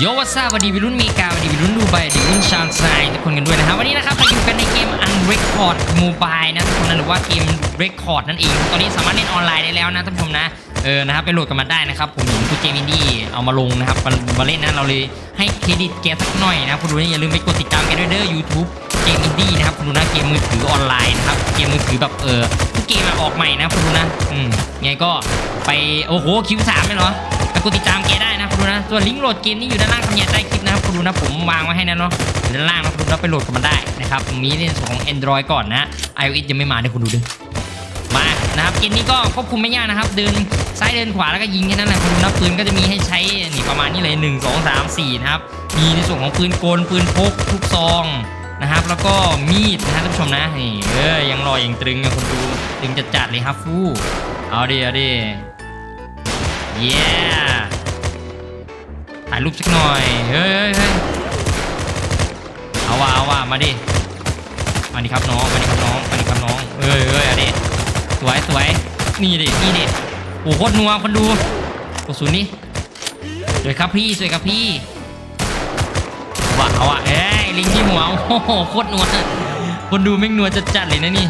โยวัสซาวัสดีวิรุ่นมีกาวัสดีวิรุ่นดูไบวัสดีวิรุ่นชาวไซทุกคนกันด้วยนะครับวันนี้นะครับเราอยู่กันในเกม Unrecord Mobile นะทุกคนนะหรือว่าเกม Record นั่นเอง ตอนนี้สามารถเล่นออนไลน์ได้แล้วนะท่านผู้ชมนะเออนะครับไปโหลดกันมาได้นะครับ ผมเห็นคุณเกมอินดี้เอามาลงนะครับมามาเล่นนะเราเลยให้เครดิตแกสักหน่อยนะคุณดูนะอย่าลืมไปกดติดตามกันด้วยเด้อ YouTube เกมอินดี้นะครับคุณดูนะเกมมือถือออนไลน์นะครับเกมมือถือแบบเออทุกเกมอออกใหม่นะคุณดูนะอืมไงก็ไปโอ้โหคิวสามเลยเหรอไปกดติดตามแกได้ ดูนะ ส่วนลิงก์โหลดเกมนี้อยู่ด้านล่างคำยันใต้คลิปนะครับคุณดูนะผมวางไว้ให้นะเนาะด้านล่างนะคุณดูนะไปโหลดกันมาได้นะครับมีในส่วนของ Android ก่อนนะ iOS ยังไม่มาเดี๋ยคุณดูดิมานะครับเกมนี้ก็ควบคุมไม่ยากนะครับ เดินซ้ายเดินขวาแล้วก็ยิงแค่นั้นแหละคุณดูนะปืนก็จะมีให้ใช้นี่ประมาณนี้เลย1 2 3 4นะครับมีในส่วนของปืนกลปืนพกลูกซองนะครับแล้วก็มีดนะครับท่านผู้ชมนะนี่เออยังรอยังตรึงนะคุณดูตึงจัดจัดๆเลยครับฟูเอาดิเอาดิเย้ ถ่ายรูปสักหน่อยเฮ้ยเฮ้ยเฮ้ยเอาว่าเอาว่ามาดิ มาดิครับน้อง มาดิครับน้อง มาดิครับน้อง เอ้ยเอ้ยเอะดิสวยสวยนี่ดิ นี่ดิ โอ้โหโคตรนัวคนดูโอ้สุดนี่สวยครับพี่สวยครับพี่ว่าเอาอะเอ้ยลิงที่หัว โอ้โหโคตรนัว คนดูแม่งนัวจัดๆเลยนะนี่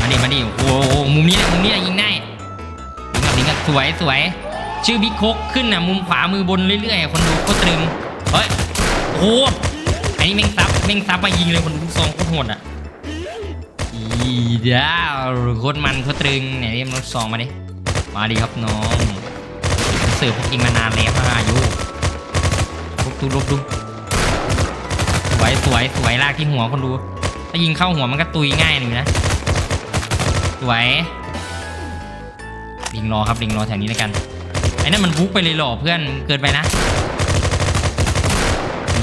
มาดิมาดิโอ้โหมุมนี้แหละมุมนี้แหละยิงได้ลิงกับลิงกับสวยสวย ชื่อบิ๊กโคกขึ้นน่ะมุมขวามือบนเรื่อยๆคนดูโคตรึงเฮ้ยโอ้โหอันนี้แม่งซับแม่งซับมายิงเลยคนดูลูกซองโคตรโหดอะอีเด้าโคตรมันโคตรตรึงเนี่ยเรียมลูกซองมาดิมาดิครับน้องเสิร์ฟพวกยิงมานานแล้วห้าอายุลุกดูลุกดูสวยสวยสวยลากที่หัวคนดูถ้ายิงเข้าหัวมันก็ตุยง่ายหนึ่งนะสวยลิงรอครับลิงรอแถวนี้แล้วกัน ไอ้นั่นมันบุกไปเลยหรอเพื่อนเกินไปนะ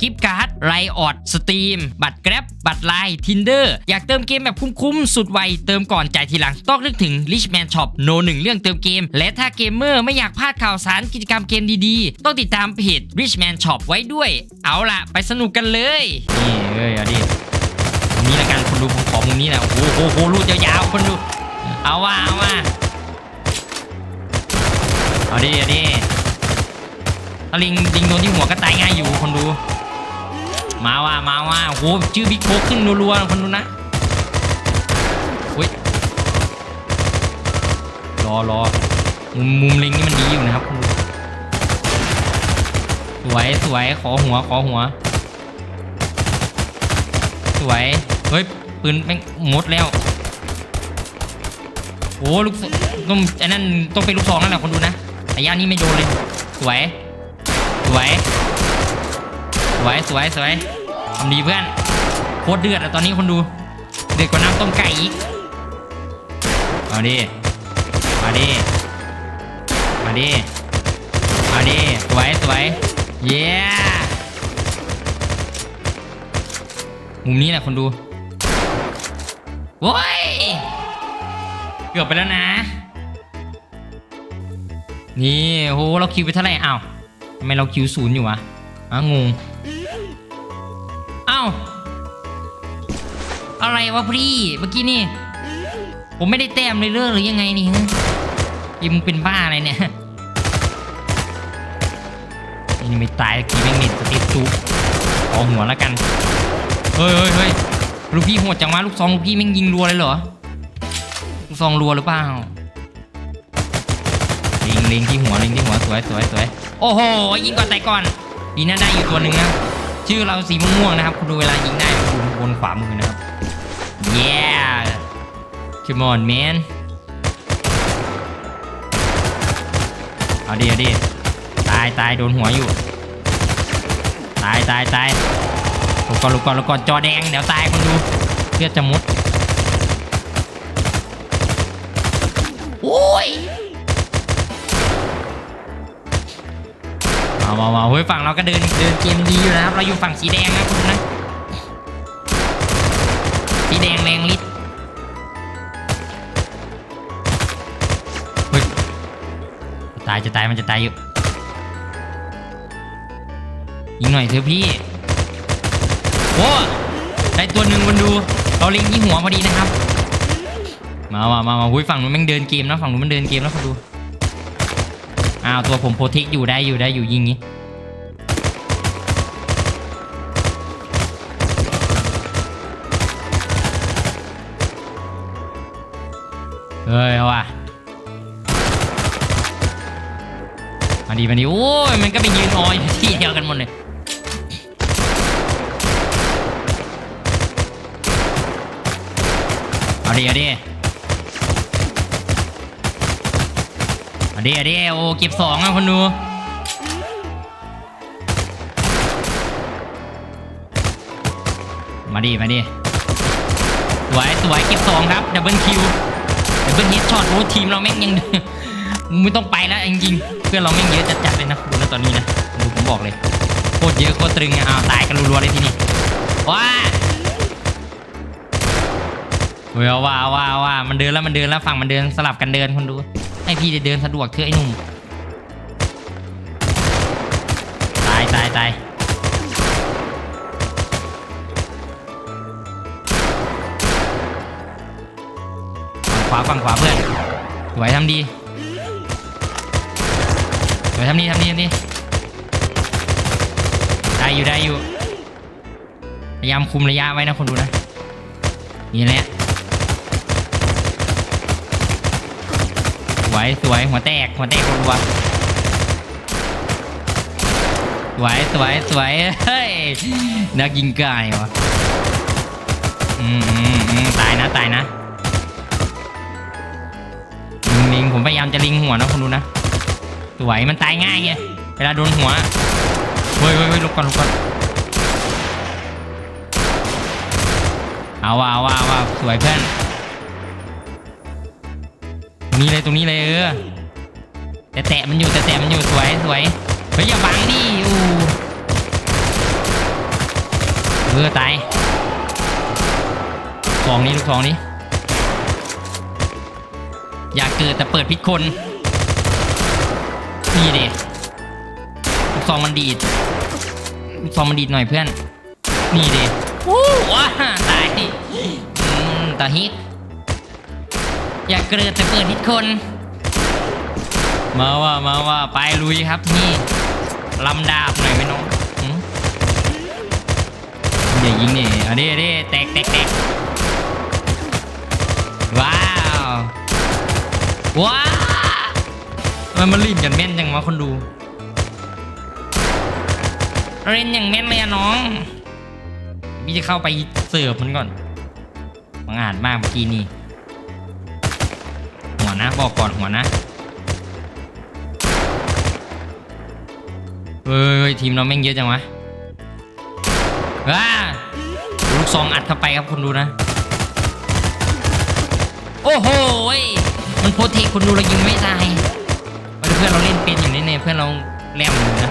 กิฟต์การ์ดไรออดสตรีมบัตรแกร็บบัตรไลน์ทินเดอร์อยากเติมเกมแบบคุ้มๆ สุดไว เติมก่อนจ่ายทีหลัง ต้องนึกถึง Richman Shop โนหนึ่งเรื่องเติมเกม และถ้าเกมเมอร์ไม่อยากพลาดข่าวสารกิจกรรมเกมดีๆ ต้องติดตามเพจ Richman Shop ไว้ด้วย เอาล่ะ ไปสนุกกันเลย นี่เอ้ยเอาดินี้ละกันคนดูผมขอมุมนี้แหละโอ้โหโอ้โหรูดยาวๆคนดู เอาว่าเอาว่าเอาดิเอาดิถ้ลิงลิงโดนที่หัวก็ตายง่ายอยู่คนดู มาว่ามาว่าโอ้โหชื่อบิ๊กโคกขึ้นรัวๆคนดูนะอุ้ยรอรอมุมมุมลิงนี่มันดีอยู่นะครับคุณดูสวยสวยขอหัวขอหัว สวยเฮ้ยปืนแม่งหมดแล้วโอ้ลูกต้องอันนั้นต้องเป็นลูกซองนั่นแหละคนดูนะระยะนี้ไม่โดนเลย สวย สวย วยสวยสวยทำดีเพื่อนโคตรเดือดอะตอนนี้คนดู เดือดกว่าน้ำต้มไก่อีกเอาดิมาดิมาดิมาดิสวยสวยเย้มุมนี้แหละคนดูโว้ยเกือบไปแล้วนะ นี่โหเราคิวไปเท่าไหร่อ้าวทำไมเราคิวศูนย์อยู่วะอ้างง วะพี่เมื่อกี้นี่ ผมไม่ได้แต้มเลยเลิกหรือยังไงนี่ฮะยิมเป็นบ้าอะไรเนี่ยนี่ไม่ตายกี่แม่งเน็ตสติปจุกเอาหัวแล้วกัน เฮ้ยเฮ้ยเฮ้ยลูกพี่โหดจังวะลูกซองลูกพี่แม่งยิงรัวเลยเหรอ ลูกซองรัวหรือเปล่าลิงลิงที่หัวลิงที่หัวสวยสวยสวยโอ้โหยิงก่อนแต่ก่อน ดีน่าได้อยู่ตัวหนึ่งนะชื่อเราสีม่วงๆนะครับคุณดูเวลายิงได้บนขวามือนะครับ yeah come on man เอาดิเอาดิตายตายโดนหัวอยู่ ตายตายตายลูกก่อนลูกก่อนลูกก่อนจอแดง เดี๋ยวตายคนดูเลือดจะมุด โอ้ยมามามาเฮ้ยฝั่งเราก็เดินเดินเกมดีอยู่นะครับ เราอยู่ฝั่งสีแดงนะคุณนะ แดงแรงฤทธิ์เฮ้ยตายจะตายมันจะตายอยู่ยิงหน่อยเถอะพี่โอ้ได้ตัวหนึ่งคนดูเราเล็งยิงหัวพอดีนะครับ มามามามาหุ้ยฝั่งนู้นแม่งเดินเกมนะฝั่งนู้นมันเดินเกมแล้วคนดูอ้าวตัวผมโปรเทคอยู่ได้อยู่ได้อยู่ยิงงี้ เฮ้ยเอาว่ะมาดีมาดีโอ้ยมันก็ไปยืนออยที่เดียวกันหมดเลยเอาดิเอาดิเอาดิเอาดิโอ้เก็บสองอะคนดูมาดิมาดิสวยสวยเก็บสองครับดับเบิลคิว ดับเบิลเฮดช็อตโอ้ทีมเราแม่งยังไม่ต้องไปแล้วจริงๆเพื่อนเราแม่งเยอะจัดๆเลยนะดูนะตอนนี้นะดูผมบอกเลยโคตรเยอะโคตรตรึงอะอ้าตายกันรัวๆเลยทีนี้ว้าเฮ้าว่าว่าวามันเดินแล้วมันเดินแล้วฝั่งมันเดินสลับกันเดินคนดูให้พี่ได้เดินสะดวกเถอะไอ้หนุ่มตายตายตาย วาฝั่งขวาเพื่อนสวยทำดีเดี๋ยวทำนี่ทำนี่ทำนี่ได้อยู่ได้อยู่พยายามคุมระยะไว้นะคนดูนะนี่แหละสวยสวยหัวแตกหัวแตกรัวสวยสวยสวยเฮ้ยนักยิงไก่วะอืมอืมอืมตายนะตายนะ ลิงผมพยายามจะลิงหัวนะคนดูนะสวยมันตายง่ายไงเวลาโดนหัวเฮ้ยเฮ้ยเฮ้ยลุกก่อนลุกก่อนเอาว่าเอาว่าเอาว่าสวยเพื่อนตรงนี้เลยตรงนี้เลยเออแต่แตะมันอยู่แต่แตะมันอยู่สวยสวยเฮ้ยอย่าบังดิอู้เออตายทองนี้ลูกทองนี้ อยากเกิดแต่เปิดพิษคนนี่เด็ลูกซองมันดีดลูกซองมันดีดหน่อยเพื่อน นี่เด็วู้ว้าตายตาฮิตอยากเกิดแต่เปิดพิษคน มาว่ามาว่าไปลุยครับนี่ลำดาบหน่อยไหมน้องอย่ายิงนี่อันนี้อันนี้แตกแตกแตกว้า ว้าวมันมาลิ่นกันแม่นจังวะคนดู เล่นอย่างแม่นเลยอะน้อง พี่จะเข้าไปเสิร์ฟมันก่อนบังอาจมากเมื่อกี้นี่ หัวนะบอกก่อนหัวนะ เฮ้ยทีมเราแม่งเยอะจังวะว้าลูกซองอัดเข้าไปครับคนดูนะ โอ้โห มันโพสเทคคนดูเรายิงไม่ตายเพื่อนเราเล่นเป็นอยู่นี่เนี่ยเพื่อนเราแลมอยู่นะ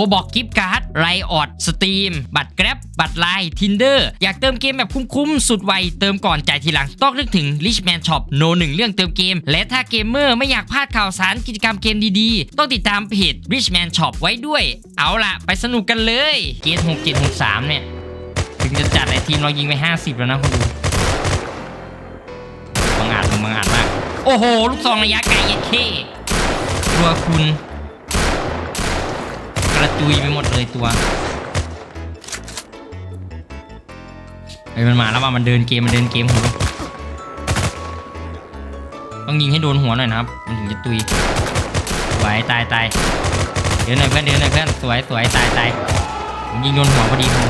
บอกกิฟต์การ์ดไรออดสตรีมบัตรแกร็บบัตรไลน์ทินเดอร์อยากเติมเกมแบบคุ้มๆ สุดไว เติมก่อนจ่ายทีหลัง ต้องนึกถึง Richman Shop โนหนึ่งเรื่องเติมเกม และถ้าเกมเมอร์ไม่อยากพลาดข่าวสารกิจกรรมเกมดีๆ ต้องติดตามเพจ Richman Shop ไว้ด้วย เอาล่ะ ไปสนุกกันเลยเกม6 7 6 3 เนี่ย ถึงจะจัดไอทีมเรายิงไป 50 แล้วนะคุณดูบังอาจมึงบังอาจมาก โอ้โห ลูกซองระยะไกลเย็ดเข้ตัวคุณ ระจุยไปหมดเลยตัวไอ้มันมาแล้วว่ามันเดินเกมมันเดินเกมหัวต้องยิงให้โดนหัวหน่อยนะครับ มันถึงจะตุยไหวตายตายเอดินหน่อยเพื่อนเดินหน่อยเพื่อนสวยสวยตายตายผมยิงโดนหัวพอดีคุณ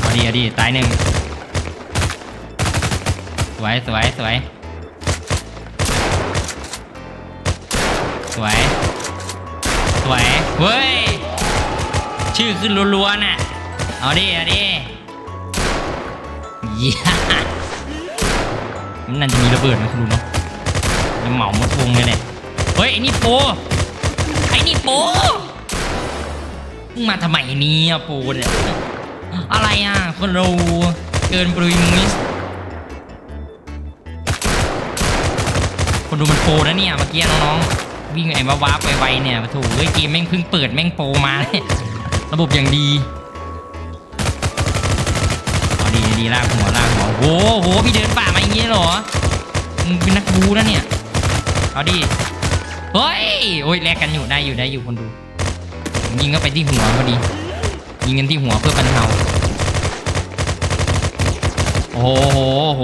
เอาดีเอาดีตายหนึ่งสวยสวยสวย วยสวยเว้ย ชื่อขึ้นรัวๆน่ะ เอาดิ เอาดิเยี่ยมันน่าจะมีระเบิดนะคุณดูเนาะจะเหมาหมดวงเลยเนี่ยเฮ้ยไอ้นี่โปไอ้นี่โปมึงมาทำไมเนี่ยโปเนี่ยอะไรอะคนเราเกินปรุยมุสคนดูมันโปนะเนี่ยเมื่อกี้น้องๆ วิ่งไอ้ว้าๆไปไวเนี่ยโถูเฮ้ยเกมแม่งเพิ่งเปิดแม่งโปมาเนี่ยระบบอย่างดีเอาดีดีลากหัวลากหัวโอ้โหพี่เดินป่ามาอย่างงี้เหรอมึงเป็นนักบูนะเนี่ยเอาดีเฮ้ยโอ้ยแลกกันอยู่ได้อยู่ได้อยู่คนดู ยิงเข้าไปที่หัวพอดี ยิงกันที่หัวเพื่อบรรเทาโอ้โหโอ้โห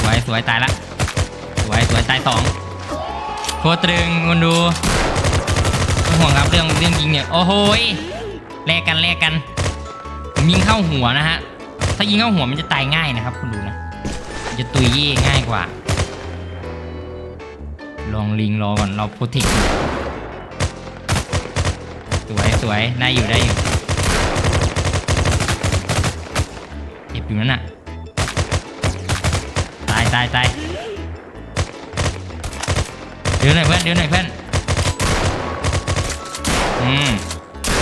สวยสวยตายละ สวยสวยตายสองโคตรตึงคุณดูไม่ห่วงครับเรื่องเรื่องยิงเนี่ยโอ้โหแลกกันแลกกันผมยิงเข้าหัวนะฮะถ้ายิงเข้าหัวมันจะตายง่ายนะครับคุณดูนะจะตุยเย่ง่ายกว่า ลองลิงรอก่อนเราโปรเทคสวยสวยได้อยู่ได้อยู่เจ็บอยู่นั่นน่ะตายตายตาย เดินหน่อยเพื่อนเดินหน่อยเพื่อนอืม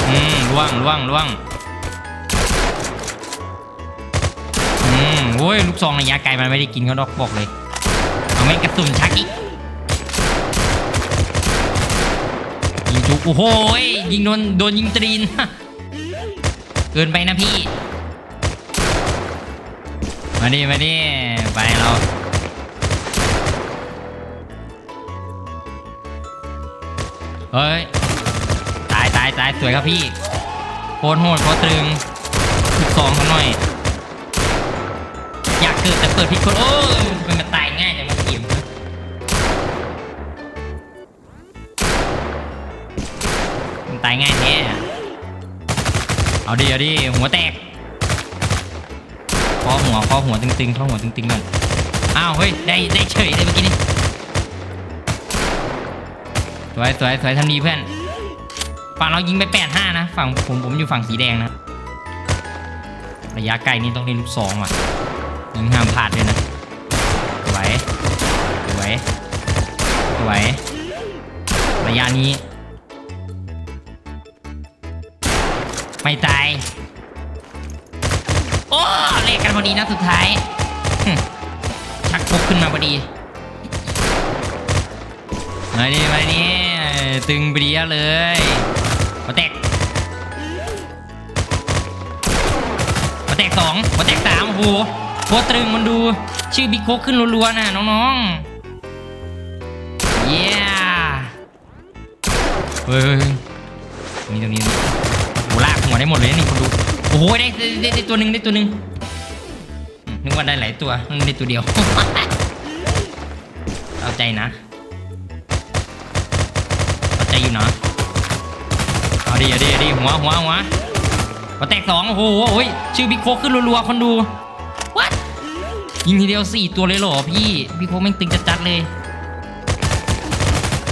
อืมล่วงล่วงล่วงอืมโอ้ยลูกซองระยะไกลมันไม่ได้กินเขาดอกบอกเลยเอาแม่งกระสุนชักอีกยิงจุกโอ้โหยยิงโดนโดนยิงตรีนเกินไปนะพี่ มาดิมาดิไปเรา เฮ้ย ตายตายตายสวยครับพี่โคตรโหดโคตรตึงทุกสองเขาหน่อย อยากเกิดแต่เปิดผิดคนโอ้ยมันมาตายง่ายแต่มันเกมมันตายง่ายแท้เอาดิเอาดิหัวแตกเคอหัวเคอหัวตึงๆเคอหัวตึงๆก่อนอ้าวเฮ้ยได้ได้เฉยเลยเมื่อกี้นี่ วยสวยสวยทำดีเพื่อนฝั่งเรายิงไปแปดห้านะ ฝั่งผมผมอยู่ฝั่งสีแดงนะระยะไกลนี่ต้องเล่นลูกซองว่ะยิงห้ามพลาดเลยนะสวยสวยสวยระยะนี้ ไม่ตายโอ้เลขกันพอดีนะสุดท้ายชักพกขึ้นมาพอดี มาดิมาดิตึงเปรี้ยเลยมาแตกมาแตกสองมาแตกสามโอ้โหโคตรตึงมันดูชื่อบิ๊กโคขึ้นรัวๆนะน้องๆเย้เฮ้ยมีตรงนี้โอ้โหลากหัวได้หมดเลยนี่คุณดูโอ้โหได้ได้ไดได้ตัวหนึ่งได้ตัวหนึ่งนึกว่าได้หลายตัวได้ตัวเดียว เอาใจนะ ใจอยู่นะเอาดิเอาดิเอาดิหัวหัวหัวหัวแตกสองโอ้โหโอ้ยชื่อบิ๊กโคขึ้นรัวๆคนดู what ยิงทีเดียวสี่ตัวเลยเหรอพี่บิ๊กโคแม่งตึงจัดๆเลย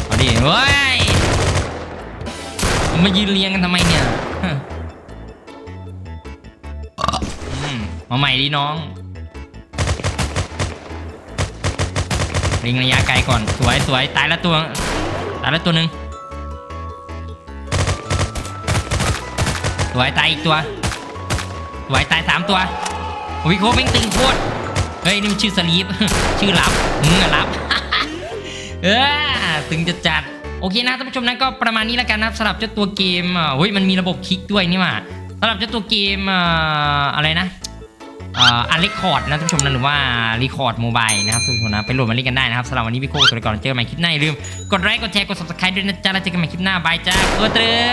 เอาดิเฮ้ยมันมายืนเรียงกันทำไมเนี่ยมาใหม่ดิน้องลิงระยะไกลก่อน สวยสวยตายแล้วตัว ตายแล้วตัวหนึ่ง สวยตายอีกตัวสวยตายสามตัวโอ้ยโคแม่งตึงโคตรเฮ้ยนี่มันชื่อสลีปชื่อลับมึงอะลับเออตึงจะจัดโอเคนะท่านผู้ชมนะก็ประมาณนี้แล้วกันนะครับสำหรับเจ้าตัวเกมอะเฮ้ยมันมีระบบคลิกด้วยนี่หว่าสำหรับเจ้าตัวเกมอ่าอะไรนะอันเรคคอร์ดนะท่านผู้ชมนะหรือว่ารีคอร์ดโมบายนะครับท่านผู้ชมนะไปโหลดมาเล่นกันได้นะครับสำหรับวันนี้พี่โก้ตัวไปก่อนเจอกันใหม่คลิปหน้าอย่าลืมกดไลค์กดแชร์กด subscribe ด้วยนะจ๊ะแล้วเจอกันใหม่คลิปหน้าบายจ้าตัวเตรึง